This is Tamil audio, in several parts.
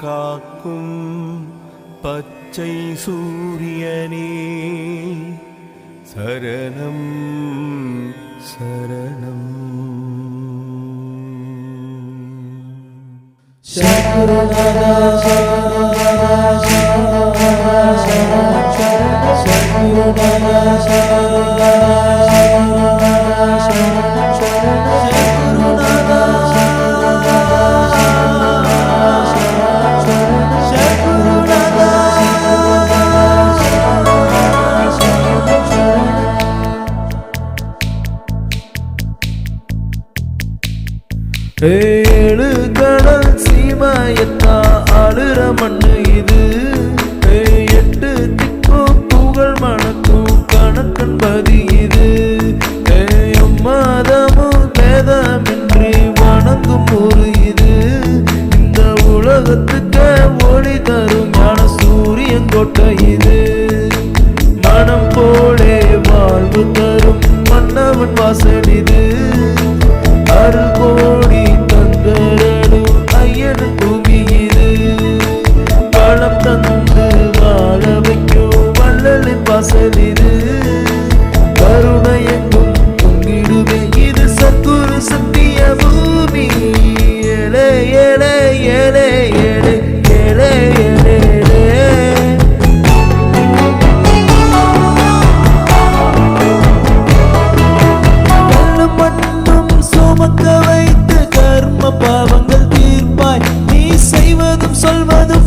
காக்கும் பச்சை சூரியனே சரணம் சரணம் சரண சரண சரண சரண உலகத்துக்கு ஒளி தரும் ஞான சூரியன் கோட்டை இது. மனம் போலே வாழ்வு தரும் மன்னவன் வாசல் இது. செய்வதும்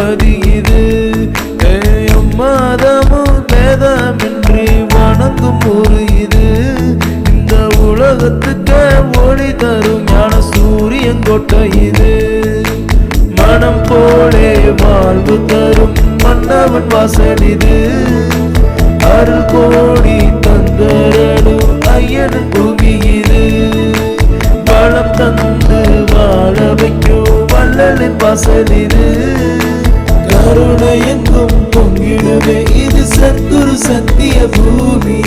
கணக்கன்பதி இது. ஏய், மாதமும் பேதமின்றி வணங்கும் ஒரு இது. இந்த உலகத்துக்கு ஒளி தரும் ஞான சூரியன் கொட்ட இது. மனம் போலே வாழ்வு தரும் மன்னவன் வாசல் இது. அருள் கோடி தந்தரடும் ஐயன் பூமி இது. பலம் தந்து வாழ வைக்கும் வள்ளலின் வாசல் இது. கருணை எங்கும் பொங்கிடுமே. இது சத்குரு சத்திய பூமி.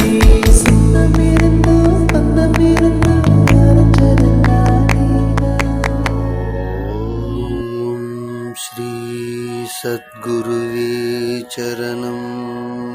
சத்குருவே சரணம்.